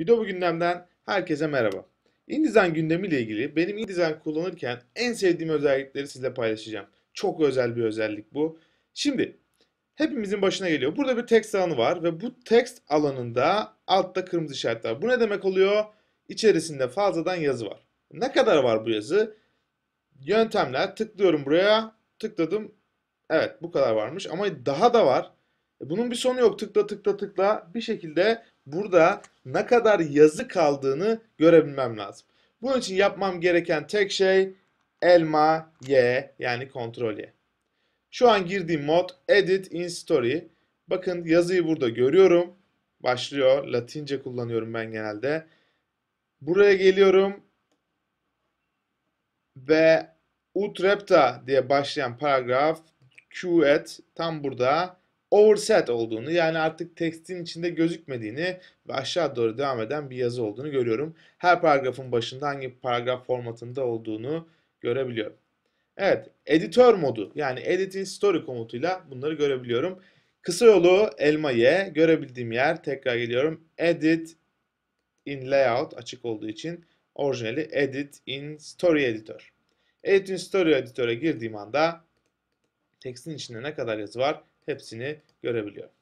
Video bu gündemden herkese merhaba. InDesign gündemiyle ilgili benim InDesign kullanırken en sevdiğim özellikleri sizle paylaşacağım. Çok özel bir özellik bu. Şimdi hepimizin başına geliyor. Burada bir text alanı var ve bu text alanında altta kırmızı işaret var. Bu ne demek oluyor? İçerisinde fazladan yazı var. Ne kadar var bu yazı? Yöntemler tıklıyorum buraya. Tıkladım. Evet bu kadar varmış ama daha da var. E, Bunun bir sonu yok. Tıkla tıkla tıkla bir şekilde burada ne kadar yazı kaldığını görebilmem lazım. Bunun için yapmam gereken tek şey elma Y yani kontrol Y. Şu an girdiğim mod Edit in Story. Bakın yazıyı burada görüyorum. Başlıyor. Latince kullanıyorum ben genelde. Buraya geliyorum ve utrepta diye başlayan paragraf Q et tam burada overset olduğunu yani artık tekstin içinde gözükmediğini ve aşağı doğru devam eden bir yazı olduğunu görüyorum. Her paragrafın başında hangi paragraf formatında olduğunu görebiliyorum. Evet, editör modu yani edit in story komutuyla bunları görebiliyorum. Kısa yolu elma y görebildiğim yer tekrar geliyorum. Edit in layout açık olduğu için orijinali edit in story editor. Edit in story editor'a girdiğim anda tekstin içinde ne kadar yazı var hepsini görebiliyorum.